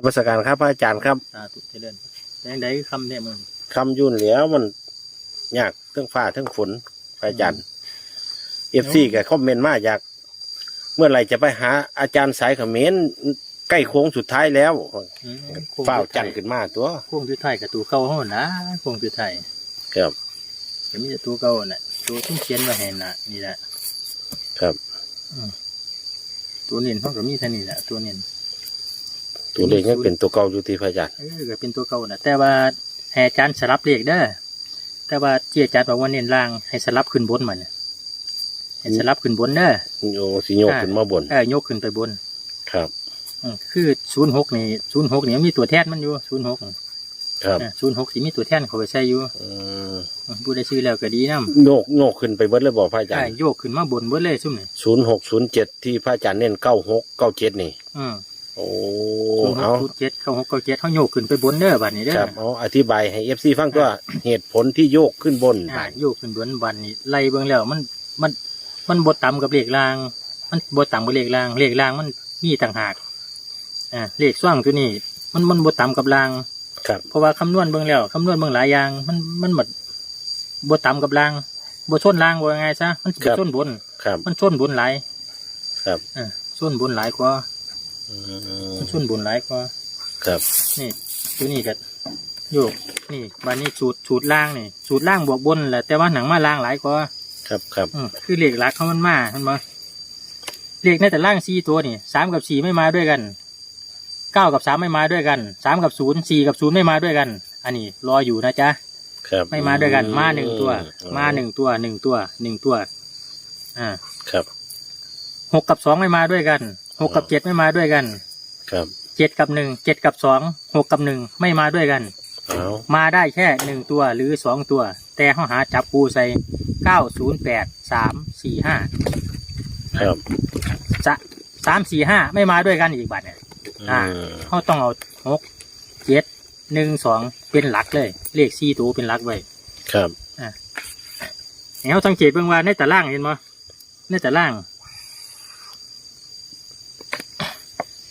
นมัสการครับพระอาจารย์ครับสาธุเจริญแดงใดคำเนี่ยมึงคำยุ่นเหลียวมันยากทั้งฟ้าทั้งฝนพระอาจารย์เอฟซีกับคอมเมนต์มาอยาก เมื่อไหร่จะไปหาอาจารย์สายเขมรใกล้โค้งสุดท้ายแล้วอืมเฝ้าจันทร์ขึ้นมาตัวโค้งจุดไทายกับตัวเก่าห้องนะโค้งจุดไทายครับก็มีแต่ตัวเก่าน่ะ ตัวที่เขียนไว้เห็นน่ะนี่แหละครับตัวเน้นเขาก็มีเท่านี้แหละตัวเน้น ตัวเลขยังเป็นตัวเก่าอยู่ที่พระอาจารย์เออก็เป็นตัวเก่าน่ะแต่ว่าให้อาจารย์สลับเลขเด้อแต่ว่าเจีอาจารย์บอกว่าเน้นล่างให้สลับขึ้นบนมันน่ะให้สลับขึ้นบนเด้อโยสิโยกขึ้นมาบนเออยกขึ้นไปบน ครับอืมคือศูนย์หกนี่ศูนย์หกนี่มันมีตัวแทนมันอยู่ศูนย์หกครับศูนย์หกสิมีตัวแทนเขาไปใช้อยู่อืมผู้ได้ชื่อแล้วก็ดีนะโยกโยกขึ้นไปเบิดเลยบอกพระอาจารอ่าย์โยกขึ้นมาบนเบิดเลยซุ่มนี่ศูนย์หกศูนย์เจ็ดที่พระอาจารย์เน้นเก้าหกเก้าเจ็ดนี่ อืมโอ้ศูนย์หเอากศูนย์เจ็ดเข้าหกเก้าเจ็ดเขาโยกขึ้นไปบนเด้อบัดนี้เด้อครับเอาอธิบายให้เอฟซีฟังตัวเหตุผลที่โยกขึ้นบนอ่าโยกขึ้นบนบัดนี้ไล่เบิ่งแล้วมันมันมันบดต่ำกับเลขล่าง มันบดต่ำกับเลขล่างเลขล่างมันมีต่างหากอ่าเลขส่วงตัวนี้ มันมันบดต่ำกับล่างครับเพราะว่าคำนวณเบิ่งแล้วคำนวณเบิ่งหลายอย่าง มันมันหมดบดต่ำกับล่างบดชนล่างว่าไงซะมันสิไปชนบน ครับ มันชนบนหลายครับอ่าชนบนหลายกว่าอื มมันชนบนหลายกว่าครับนี่ตัวนี้ก็โยกนี่บานนี้สูตรสูตรล่างนี่สูตรล่างบวกบนแหละแต่ว่าหนังมาล่างหลายกว่าครับครับอืมคือเลขหลักเขามันมาเห็นไหมเลขในแต่ล่างสี่ตัวนี่สามกับสี่ไม่มาด้วยกันเก้ากับสามไม่มาด้วยกันสามกับศูนย์สี่กับศูนย์ไม่มาด้วยกัน อันนี้รออยู่นะจ๊ะครับไม่มาด้วยกันมาหนึ่งตัวอืมาหนึ่งตัวหนึ่งตัวหนึ่งตัว อ่าครับหกกับสองไม่มาด้วยกัน หกกับเจ็ดไม่มาด้วยกัน ครับ เจ็ดกับหนึ่งเจ็ดกับสองหกกับหนึ่งไม่มาด้วยกัน เอามาได้แค่หนึ่งตัวหรือสองตัว แต่เขาหาจับปูใส่เก้าศูนย์แปดสามสี่ห้าครับจะสามสี่ห้าไม่มาด้วยกันอีกบัตรเนี่ยอ่า อืมเขาต้องเอาหกเจ็ดหนึ่งสองเป็นหลักเลย เลขสี่ตัวเป็นหลักไว้ ครับให้เขาสังเกตเบื้องว่าในตารางเห็นมั้ในตาราง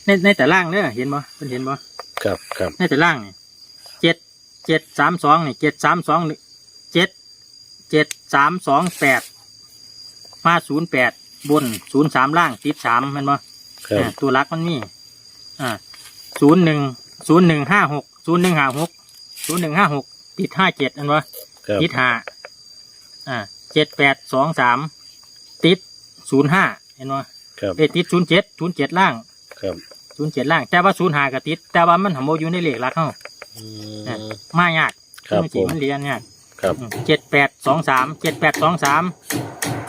ในในตารางเนี่ยเห็นมั้เป็นเห็นมั้ครับครับในตารางนี่เจ็ดเจ็ดสามสองนี่เจ็ดสามสองเจ็ดเจ็ดสามสองแปดมาศูนย์แปดบนศูนย์สามล่างติดสามแมันบ่ครับอ่าตัวรักมันมีอ่าศูนย์หนึ่งศูนย์หนึ่งห้าหกศูนย์หนึ่งห้าหกศูนย์หนึ่งห้าหกติดห้าเจ็ดอันวะครับติดห้าอ่าเจ็ดแปดสองสามติดศูนย์ห้าเห็นวะครับเอยติดศูนย์เจ็ดศูนย์เจ็ดล่างครับ ศูนย์เจ็ดล่าง แต่ว่าศูนย์ห้าก็ติด แต่ว่ามันหำโมอยู่ในเลขหลักเขาอือะมมายากครับมันผสิมมันเรียนยากครับ เจ็ดแปดสองสามเจ็ดแปดสองสาม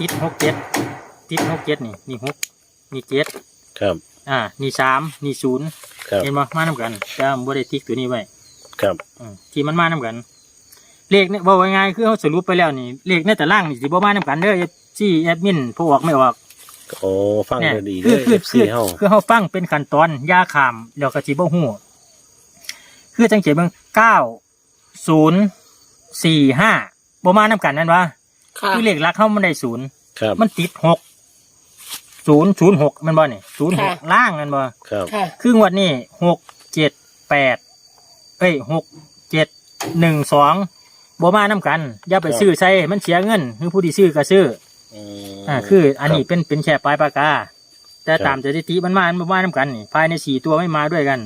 ติดหกเจ็ดติดหกเจ็ดนี่นี่หกนี่เจ็ดครับ อ่านี่สามนี่ศูนย์ครับ เห็นบ่มานํกันแต่บ่ได้ติ๊กตัวนี้ไว้ ครับ อืมที่มันมานํกัน เลขเนี่ยว่าง่ายๆคือเขาสรุปไปแล้วนี่ เลขในแต่ล่างนี่สิบ่มานํกันเด้อที่แอดมินผู้ออกไม่ออก โอ้ฟังเนี่ยได้ดีเลคือยคือเอฟคืซีอเฮาคือเขาฟังเป็นขั้นตอนยาขามแล้วก็สิบ่ฮู้คือจังเขียนเบิ่งเก้าศูนย์สี่ห้าบ่มานํกันนั่นวะค่ะคือเลขหลักเขามันได้ศูนย์ครับ มันติดหกศูนย์ศูนย์หกมันบ่นี่ศูนย์หกล่างมันบ่ ครับ ค่ะ ครึ่งวันนี้หกเจ็ดแปดเอ้ยหกเจ็ดหนึ่งสองบ่มาน้ำกัน อย่าไปซื้อใส่มันเสียเงินคือผู้ที่ซื้อก็ซื้อ อืมอ่าคือ อันนี้ครับเป็นเป็นแค่ปลายปากกา แต่ครับตามสถิติมันมามันบ่มาน้ำกันนี่ภายในสี่ตัวไม่มาด้วยกัน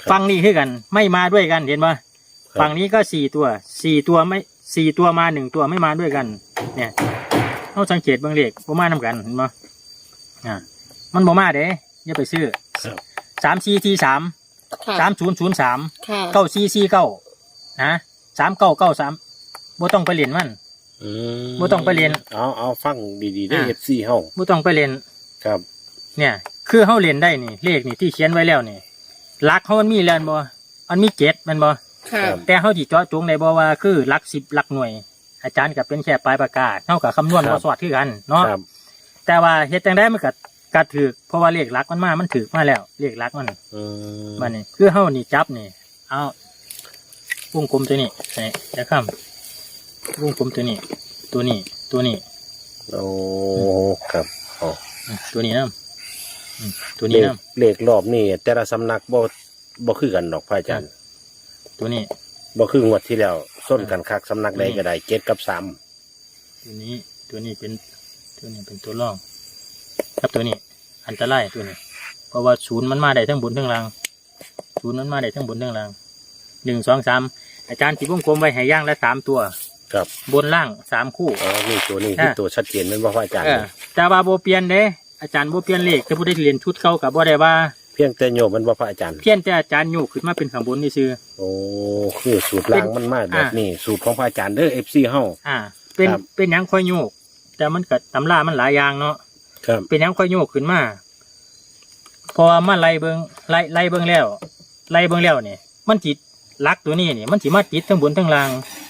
ครับฟังนี่คือกัน ไม่มาด้วยกันเห็นปะครับฝั่งนี้ก็สี่ตัวสี่ตัวไม่สี่ตัวมาหนึ่งตัวไม่มาด้วยกัน เนี่ยเราสังเกตเบางเลขบ่มาน้ำกันเห็นปะอ่ามันบ่มาเด้อย่าไปซื้อครับสามสี่ที่สามค่ะสามศูนย์ศูนย์สามค่ะเก้าสี่สี่เก้านะสามเก้าเก้าสามบ่ต้องไปเรียนมันอืม บ่ต้องไปเรียน เอาเอาฟังดีๆได้อ่าเอฟซีเฮาบ่ต้องไปเรียนครับ เนี่ย คือเฮาเรียนได้นี่ เลขนี่ที่เขียนไว้แล้วนี่หลักเขามันมีแล้วบ่มันมีเจ็ดแมันบ่ค่ะแต่เฮาสิเจาะจงได้บ่ว่าคือหลักสิบหลักหน่วย อาจารย์ก็เป็นแค่ปลายปากกาเฮาก็คำนวณครับบ่สอดคือกันเนาะครับแต่ว่าเฮ็ดจังไดมันก็ก็ถูกเพราะว่าเลขหลักมันมา มันถูกมาแล้ว เลขหลักมันอืมมันนี่คือเฮานี่จับนี่ เอาวงกลมตัวนี้ใส่จะข้าม วงกลมตัวนี้ ตัวนี้ ตัวนี้ โอ้ครับอ๋ออืมตัวนี้นะอืมตัวเลนี้ขนะเลขรอบนี่แต่ละสำนักบ่บ่คือกันดอกพระอาจารย์ ตัวนี้บ่คืองวดที่แล้วส้นกันคักสำนักใดก็ได้เจ็ดกับสามตัวนี้ตัวนี้เป็นตัวนี้เป็นตัวรอง ครับตัวนี้ อันตรายตัวนี้ เพราะว่าศูนย์มันมาได้ทั้งบนทั้งล่างศูนย์มันมาได้ทั้งบนทั้งล่างหนึ่งสองสามอาจารย์ที่วงกลมไว้ให้ย่างละสามตัว ครับบนล่างสามคู่ อ๋อนี่ตัวนี้คืออะตัวชัดเจนแมันบ่พระอาจารย์เออแต่ว่าโบเปลี่ยนเด้ อาจารย์โบเปลี่ยนเลขถ้าผู้ได้เรียนชุดเขากับบ่ได้ว่า เพียงแต่โยมมันบ่พระอาจารย์ เพี้ยนแต่อาจารย์โยกขึ้นมาเป็นข้างบนนี่ซื้อ โอ้คือสูตรล่างมันมาแบบนี้สูตรของพระอาจารย์เด้อ FC เฮา อ่า เป็นครับ เป็นหยังค่อยโยก แต่มันก็ตำรามันหลายอย่างเนาะ ครับเป็นหยังค่อยโยกขึ้นมาเพอมาไล่เบิงไล่ไล่เบิงแล้ว ไล่เบิงแล้วเนี่ยมันจิตลักตัวนี้เนี่ยมันสิมาติดทั้งบนทั้งล่างอืม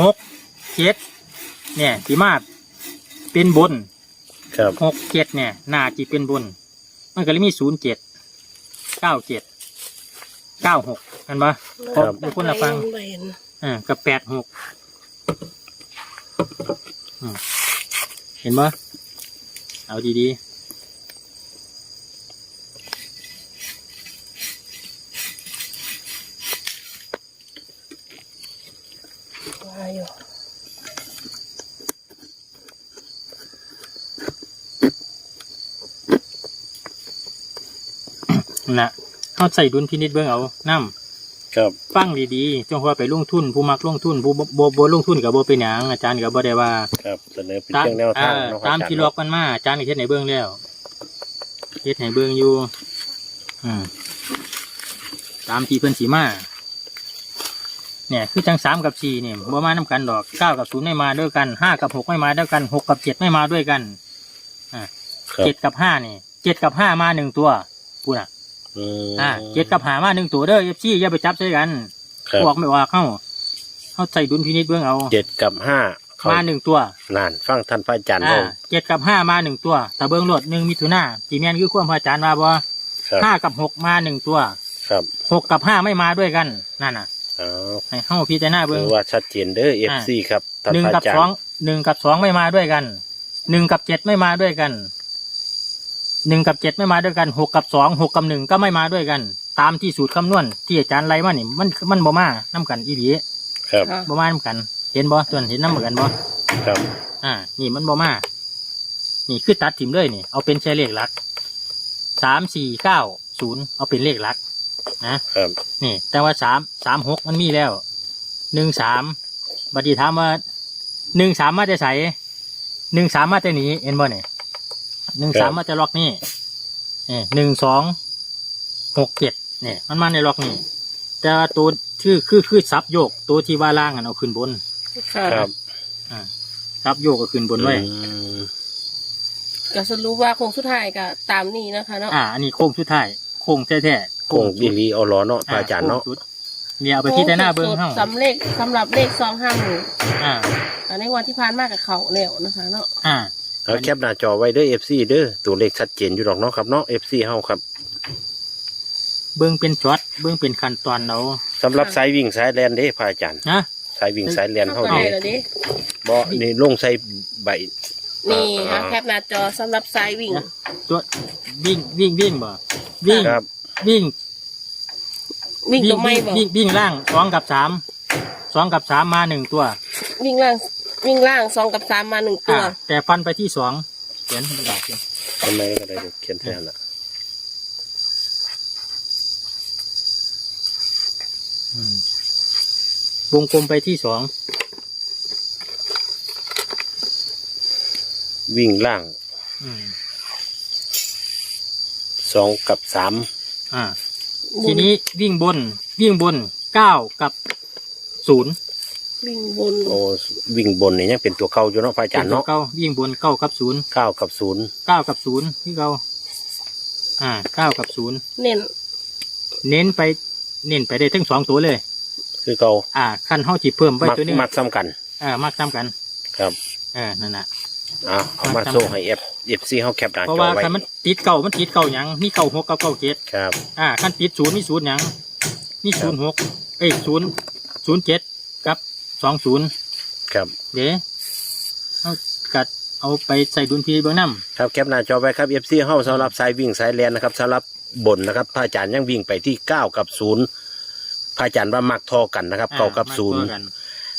หกเจ็ดเนี่ยสิมาเป็นบนครับหกเจ็ดเนี่ยน่าจีเป็นบน มันก็เลยมีศูนย์เจ็ดเก้าเจ็ดเก้าหกกันปะครับมีคนละฟังไม่เห็นอ่ากับแปดหกอืมเห็นปะเอาดีว่ ๆนะเขาใส่ดุลพินิจเบื้องเอาน้ำครับฟังดีๆจงว่าไปลงทุนผู้มักลงทุนผู้บ่บ่บ่ลงทุนกับบ่เป็นหยังอาจารย์กับบ่ได้ว่า ครับเสนอเป็นตามเพียงแนวทางอ่าเนาะพระตามอาจารย์ที่ล็อกมันมาอาจารย์ก็เฮ็ดให้เบิ่งแล้วเฮ็ดให้เบิ่งอยู่อืมตามที่เพิ่นสีมาเนี่ยคือจังสามกับสี่เนี่ยบ่มานํกันดอกเก้ากับศูนย์ไม่มาด้วยกันห้ากับหกไม่มาด้วยกันหกกับเจ็ดไม่มาด้วยกันครับเจ็ดกับห้านี่เจ็ดกับห้ามาหนึ่งตัวพูดอะ อืมอ่าเจ็ดกับห้ามาหนึ่งตัวเด้อเอฟซีอย่าไปจับใส่กันครับออกไม่ออกเข้าเข้าใส่ดุลพินิจเบื้องเอาเจ็ดกับห้าเขามาหนึ่งตัวนานฟังท่านพระอาจารย์อ่าเว้าเจ็ดกับห้ามาหนึ่งตัวแต่เบื้องโลดหนึ่งมิถุนาจีแมนคือความพระอาจารย์มาบ่ครับห้ากับหกมาหนึ่งตัวครับหกกับห้าไม่มาด้วยกันนั่นน่ะเอาให้เข้าพิจารณาเบื้ถืองอว่าชัดเจนเด้อ FC ครับท่านหนึ่งพระกับอาจารสองย์หนึ่งกับสองไม่มาด้วยกันหนึ่งกับเจ็ดไม่มาด้วยกัน หนึ่งกับเจ็ดไม่มาด้วยกันหกกับสองหกกับหนึ่งก็ไม่มาด้วยกัน ตามที่สูตรคำนวณที่อาจารย์ไล่มานี่มันมันบ่มาน้กันอีหลีครับค่ะบ่มาน้กัน เห็นบ่ส่วนเห็นน้ำเหมือนกันบ่ครับอ่า นี่มันบ่มา นี่คือตัดถิ่มเลยนี่เอาเป็นแค่เลขหลักสามสี่เก้าศูนย์เอาเป็นเลขหลักนะครับนี่ แต่ว่าสามสามหกมันมีแล้วหนึ่งสามบัดนี้ถามว่าหนึ่งสามมาจะใส่หนึ่งสามมาจะหนีเห็นบ่เนี่ย หนึ่งสามมาจะล็อกนี่นี่หนึ่งสองหกเจ็ดเนี่ยมันมาในล็อกนี่แต่ว่าตัวชื่อคือคือซับโยก ตัวที่ว่าล่างอะเอาขึ้นบนค่ะครับอ่าซับโยกก็ขึ้นบนไว้อืมก็สรุปว่าโคงสุดท้ายก็ตามนี้นะคะเนาะอ่าอันนี้โค้งสุดท้ายโค้งแท้ๆคงดีลีเอาล้อเนาะพระอาจารย์เนาะโค้งสุดเนี่ยเอาไปที่แต่หน้าเบิ้งเฮ้าสำเลขสำหรับเลขสองห้าหนึ่งอ่าในวันที่ผ่านมากับเขาแล้วนะคะ เนาะอ่า เอาแคปหน้าจอไว้เด้อ FC เด้อตัวเลขชัดเจนอยู่ดอกเนาะครับเนาะ FC เฮาครับเบิ้งเป็นช็อตเบิ้งเป็นขั้นตอนเอาสำหรับสายวิ่งสายแลนเด้พระอาจารย์นะสายวิ่งสายแลนเข้าเฮาไปเด้แล้วดิบ่นี่ลงใส่ใบนี่อ่าค่ะแคปหน้าจอสำหรับสายวิ่งตัววิ่งวิ่งวิ่งบ่วิ่งครับ วิ่งวิ่งตัวไม่บอกวิ่งวิ่งล่างสองกับสามสองกับสามมาหนึ่งตัว วิ่งล่าง วิ่งล่างสองกับสามมาหนึ่งตัอ่าวแต่ฟันไปที่สองเขียนกระดาษเขียนทำไมก็ได้เขียนแทนละอืมวงกลมไปที่สองวิ่งล่างอืมสองกับสามอ่า ทีนี้วิ่งบนวิ่งบนเก้ากับศูนย์ วิ่งบนโอ้วิ่งบนนี่ยังเป็นตัวเก่าอยู่เนาะพระอาจารย์เป็นตัวเนาะเก้าวิ่งบนเก้ากับศูนย์เก้ากับศูนย์เก้ากับศูนย์ที่เราอ่าเก้ากับศูนย์เน้นเน้นไปเน้นไปได้ทั้งสองตัวเลย คือเก่าอ่าขั้นห้าจีเพิ่มไปมักตัวหนึงมักซ้ำกันอ่ามากตามกัน ครับเออนั่นแหละเอาเอามามักซ้ำโซ่ให้ F FC เฮาแคปหน้าเพราะจอว่าไว้คันมันติดเก่ามันติดเก่าหยังมีเก่าหกกับเก่าเจ็ดครับอ่าขั้นติดศูนย์มีศูนย์หยังมีศูนย์หกเอ้ยศูนย์ศูนย์เจ็ดกับ สองศูนย์ครับเดี๋ยวเอากัดเอาไปใส่ดุลพีเบื้องน้ำครับแคปหน้าจอไว้ครับ FC เฮาสำหรับสายวิ่งสายแลนนะครับสำหรับบนนะครับพระอาจารย์ยังวิ่งไปที่เก้ากับศูนย์พระอาจารย์ว่ามักทอกันนะครับเก้ากับศูนย์มาตัวกัน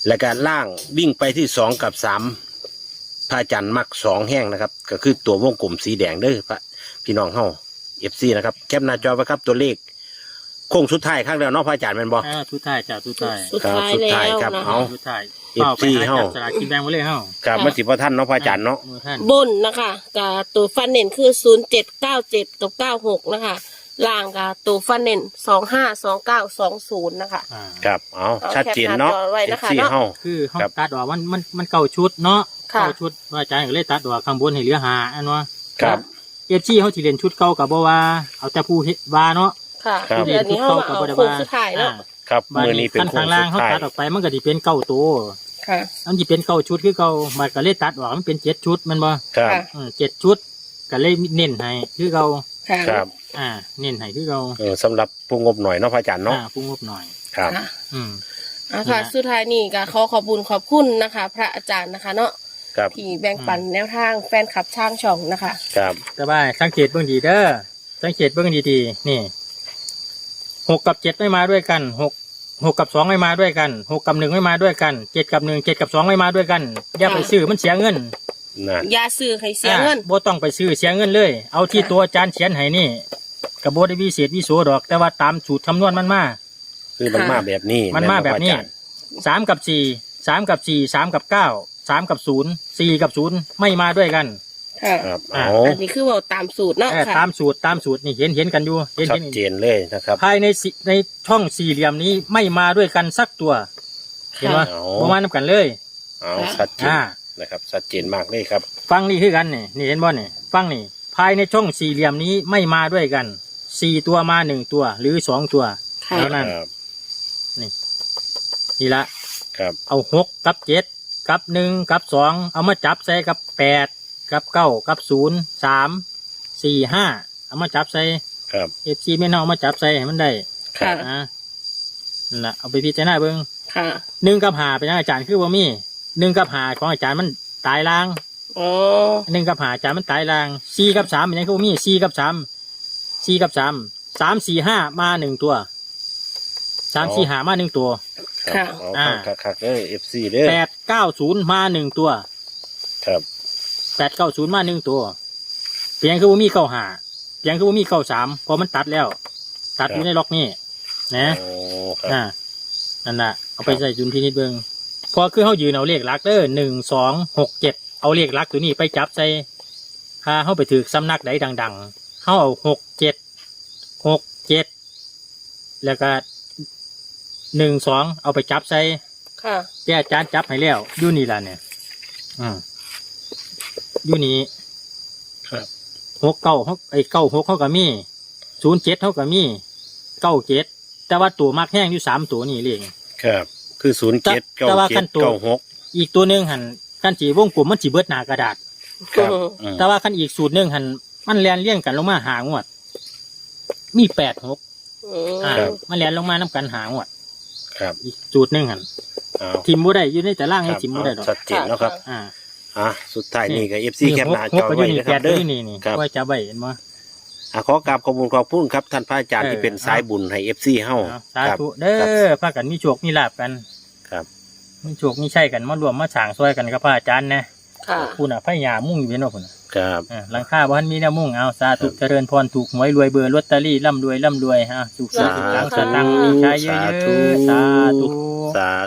และการล่างวิ่งไปที่สองกับสามพระอาจารย์มักสองแห้งนะครับ ก็คือตัววงกลมสีแดงเด้อพระพี่น้องเฮาเอฟซีนะครับแคปหน้าจอไว้ครับตัวเลขโค้งสุดท้ายข้างเดียวเนาะพระอาจารย์แม่นบ่ อ่าทุดท้ายจ้าทุดท้ายสุดท้ายสุดแล้ท้ายวครับนะเอา คะทุดท้ายเอฟซีเข้าเฮาไปหาจับสลากกินแบ่งไว้เลยเฮากับมาสิบ่ท่านเนาะพระอาจารย์เนาะ มือท่านบนนะคะกับตัวฟันเน่นคือศูนย์เจ็ดเก้าเจ็ดกับเก้าหกนะคะล่างกับตัวฟันเน่นสองห้าสองเก้าสองศูนย์นะคะ อ่าครับ เอาเอาชัดเจนเนาะแคปหน้าจอไว้เอนะฟคะซีเนาะ เฮา คือเฮาครับ ตัดออกมันมันมันเก่าชุดเนาะค่ะ เก่าชุดว่าอาจารย์ก็เลยตัดออกข้างบนให้เหลือหาอันว่าครับ เอฟซีเขาที่เรียนชุดเก่ากับบ่ว่าเอาแต่ผู้เฮ็ดว่าเนาะ ค่ะครับ เดี๋ยวนี้เขามาเอาโค้งสุดท้ายเนาะครับบามือนี้เป็นขั้นโค้ข้างงล่างสุดเขาท้ายตัดออกไปมันก็สิเป็นเก้าตัวค่ะ มันสิเป็นเก้าชุดคือเก่ามันก็เลยตัดออกมันเป็นเจ็ดชุดแมันบ่ครับ ค่ะ เออเจ็ดชุดก็เลยเน้นให้คือเก่าค่ะครับอ่า เน้นให้คือเก่าเออสำหรับผู้งบหน่อยเนาะพระอาจารย์เนาะอ่าผู้งบหน่อย ครับ ค่ะ อืมอะค่ะนะสุดท้ายนี่ก็ขอขอบคุญขอบคุณนะคะ พระอาจารย์นะคะ เนาะครับ ที่แบ่งปันแนวทางแฟนคลับช่างช่องนะคะ ครับ แต่ว่าสังเกตเบื้องดีเด้อสังเกตเบื้องดีๆนี่ หกกับเจ็ดไม่มาด้วยกันหกหกกับสองไม่มาด้วยกันหกกับหนึ่งไม่มาด้วยกันเจ็ดกับหนึ่งเจ็ดกับสองไม่มาด้วยกัน อย่าไปซื้อมันเสียเงินนั่นยาซื้อให้เสียเงินอ่าบ่ต้องไปซื้อเสียเงินเลย เอาที่ตัวอาจารย์เขียนให้นี่กระโบได้วิเศษวิโสดอก แต่ว่าตามสูตรคำนวณมันมาคือมันค่ะมาแบบนี้มันมาแบบนี้พระอจรย์สามกับสี่สามกับสี่สามกับเก้าสามกับศูนย์สี่กับศูนย์ไม่มาด้วยกัน ค่ะ ครับอ่า เอาอันนี้คือว่าตามสูตรเนาะเออค่ะ ตามสูตรตามสูตรนี่เห็นเห็นกันอยู่เห็นชัดเห็นเจนเลยนะครับ ภายในสิในช่องสี่เหลี่ยมนี้ไม่มาด้วยกันสักตัว เห็นไหมเอาประมาณนั้นกันเลย เอาชัดเจนอ่า นะครับชัดเจนมากเลยครับ ฟังนี่คือกันนี่นี่เห็นบ่นี่ฟังนี่ ภายในช่องสี่เหลี่ยมนี้ไม่มาด้วยกันสี่ตัวมาหนึ่งตัว หรือสองตัว ค่ะ เท่านั้น ครับนี่ละ ครับเอาหกกับเจ็ดกับหนึ่งกับสองเอามาจับใส่กับแปด กับเก้ากับศูนย์สามสี่ห้าเอามาจับใส่ครับเอฟซีไม่นเอามาจับใส่ให้มันได้ครับนะนั่นละเอาไปพิจารณาเบิ่งค่ะหนึ่งกับหาเป็นยังอาจารย์คือว่ามีหนึ่งกับหาของอาจารย์มันตายล่างอ๋อหนึ่งกับหาอาจารย์มันตายล่างสี่กับสามเป็นยังคือว่ามีสี่กับสามสี่กับสามสามสี่ห้ามาหนึ่งตัวสามสี่หามาหนึ่งตัวครับเอาอ่า คักคักๆเด้อ FC เด้อแปดเก้าศูนย์มาหนึ่งตัว ครับ แปดเก้าศูนย์มาหนึ่งตัว เพียงคือว่ามีเก้าหาเพียงคือว่ามีเก้าสามพอมันตัดแล้ว ตัดอยู่ในล็อกนี่นะโอ้ครับอ่านั่นแหละเอาไปใส่จุนพินิจเบิงพอคือเขายืนเอาเลขหลักเด้อหนึ่งสองหกเจ็ดเอาเลขหลักตัวนี้ไปจับใส่พาเข้าไปถือสำนักใดดัง ๆเขาเอาหกเจ็ดหกเจ็ดแล้วก็หนึ่งสองเอาไปจับใส่ค่ะแกอาจารย์จับให้แล้วอยู่นี่ล่ะเนี่ย อืม อยู่นี่ครับหกเก้าหกไอ้เก้าหกเขาก็มีศูนย์เจ็ดเขาก็มีเก้าเจ็ดแต่ว่าตัวมากแห้งอยู่สามตัวนี่เลยครับ คือศูนย์เจ็ดแต่เก้าว่าเจ็ขั้ดนตัวเก้าหกอีกตัวหนึ่งหันกันจีวงกลมมันจีเบิดหนากระดาษครับอืมแต่ว่าขั้นอีกสูตรหนึ่งหันมันแลนเลี่ยงกันลงมาหางวด มีแปดหกอืมอ่ามันแลนลงมาน้ากันหางวด ครับ อีกสูตรหนึ่งหันเอาทิมบ่ได้อยู่ในแต่ล่างคให้รับทิมบ่ได้หรอกชัดเจนแล้วครับ อ่า อะสุดท้ายนี่ก็ FC แคปหน้าหจกอก็อไว้ยู่นี่นะคแปรัดบก็เด้ออยู่นี่นี่ครับไว้จะไว้เห็นมั้อะขอกราบขอบคุณขอบคุณครับ ท่านพระอาจารย์เออที่เป็นสายบุญให้ FC เฮาสาครับธุเด้อพากันมีโชคมีลาบกันครับมีโชคมีใช่กันมารวมมาสร้างซอยกันกับพระอาจารย์นะค่ะคุณอะพญามุ่งอยู่เนาะคุณน่ะครับอ่าหลังคาบ้านมีแนวมุ่งเอาสาธุเจริญพรถูกหวยรวยเบอร์ลอตเตอรี่ร่ำรวยร่ำรวยฮะถูกสาธุสาธุตังค์มีใช้เยอะสาธุๆสาธุสาธุ